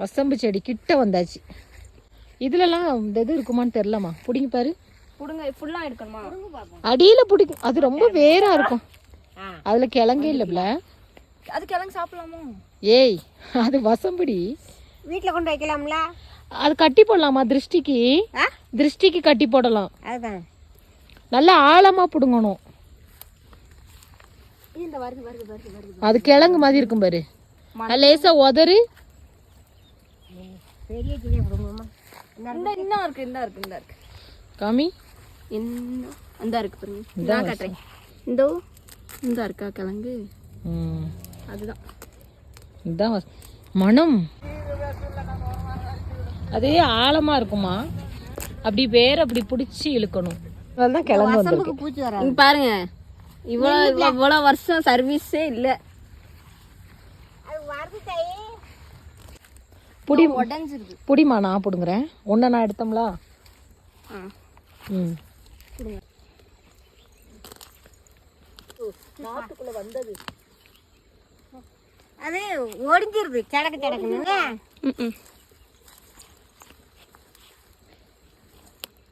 வசம்பு செடி கிட்ட வந்தாச்சு. இதுலலாம் இந்த இது இருக்குமான்னு தெரிலம்மா பிடிங்க பாரு. புடுங்க ஃபுல்லா எடுக்கணுமா? அடியில் பிடிக்கும் அது ரொம்ப வேரா இருக்கும். அதில் கிழங்கே இல்லைப்ல அது கிழங்கு சாப்பிடலாமோ? ஏய் அது வசம்புடி. வீட்டில் கொண்டு வைக்கலாம்ல? அது கட்டி போடலாமா திருஷ்டிக்கு? திருஷ்டிக்கு கட்டி போடலாம். அதுதான். நல்லா ஆழமா பிடுங்கணும். அது கிழங்கு மாதிரி இருக்கும் பாரு. அது லேசா உதறு. பெரிய கிளியை விடுங்கம்மா. இந்த இன்னும் இருக்கு இந்த இருக்கு இந்த இருக்கு. காமி. இன்னும் இந்த இருக்கு பாருங்க. நான் காட்டுறேன். இந்தோ. இந்த இருக்கா கிழங்கு? ம், அதுதான். இதுதான் மனம். அதே ஆழமா இருக்குமா? அப்படி வேற அப்படி பிடிச்சி இழுக்கணும். பூச்சி வராது. இங்க பாருங்க. இவ்வளோ இவ்வளோ வருஷம் சர்வீஸே இல்லை அது வருது தாயி புடி உடஞ்சிருக்கு புடிமா நான் பிடுங்குறேன். ஒன்றை நான் எடுத்தோம்ல? ஆ. ம். அது ஒடிஞ்சிருது. கிடக்கு கிடக்குன்னு. ம்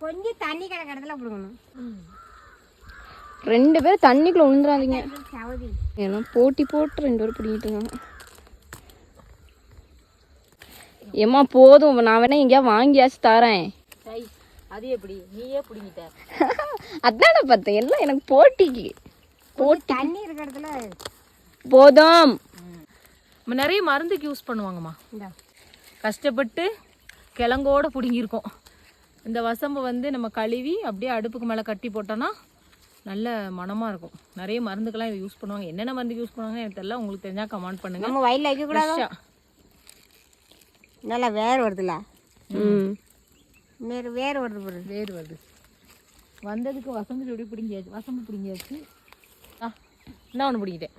கொஞ்சம் தண்ணி கிடக்க இடத்துல விடுங்கணும் ரெண்டு பேரும் தண்ணிக்குள்ள விழுந்துடாதீங்க போட்டி போட்டு ரெண்டு பேரும் பிடிக்கிட்டு இருக்காங்க. ஏம்மா போதும். நான் வேணா எங்கேயா வாங்கியாச்சு தரேன். அது எப்படி? நீயே பிடிங்கிட்ட. அதானே பார்த்தேன். எல்லாம் எனக்கு போட்டிக்கு. போட்டு தண்ணி இருக்கிற இடத்துல. போதும். நம்ம நிறைய மருந்துக்கு யூஸ் பண்ணுவாங்கம்மா. கஷ்டப்பட்டு கிழங்கோட பிடுங்கியிருக்கோம். இந்த வசம்பு வந்து நம்ம கழுவி அப்படியே அடுப்புக்கு மேலே கட்டி போட்டோன்னா நல்ல மணமாக இருக்கும். நிறைய மருந்துக்கெல்லாம் இதை யூஸ் பண்ணுவாங்க. என்னென்ன மருந்துக்கு யூஸ் பண்ணுவாங்க எனக்கு தெரியல. உங்களுக்கு தெரிஞ்சால் கமெண்ட் பண்ணுங்க. நம்ம வயலில் வைக்கக்கூடாது? நல்லா வேர் வருதுல்ல ம். வேறு வேர் வருது பாரு. வேறு வருது. வந்ததுக்கு வசம்பு சொல்லி பிடிங்கியாச்சு வசம்பு பிடிங்கியாச்சு. ஆ என்ன ஒன்று பிடிங்கிட்டேன்.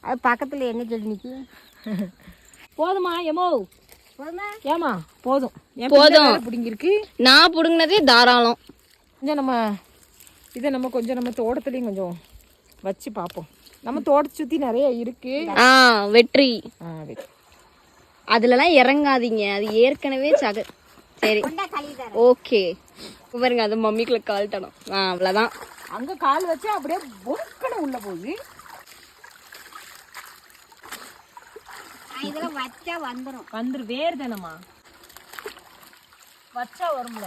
அது பக்கத்தில் என்ன செடி நிற்கி போதுமா எமோ போதுமா? ஏமா போதும். போதும். பிடுங்கிருக்கு. நான் பிடுங்கினதே தாராளம். கொஞ்சம் நம்ம இதை நம்ம கொஞ்சம் நம்ம தோட்டத்துலேயும் கொஞ்சம் வச்சு பார்ப்போம். நம்ம தோட்டத்தை சுற்றி நிறைய இருக்கு. ஆ வெற்றி. ஆ வெ- அதுலலாம் இறங்காதீங்க. அது ஏற்கனவே சக சரி. ஓகே. பாருங்க அது மம்மிக்குள்ள கால் தடம் ஆ அவ்வளோதான் அங்க கால் வச்சா அப்படியே பொறுக்கணும் உள்ள போகுது இதெல்லாம் வச்சா வந்துடும் வந்துரு வேறு தானம்மா வச்சா வரும்ல.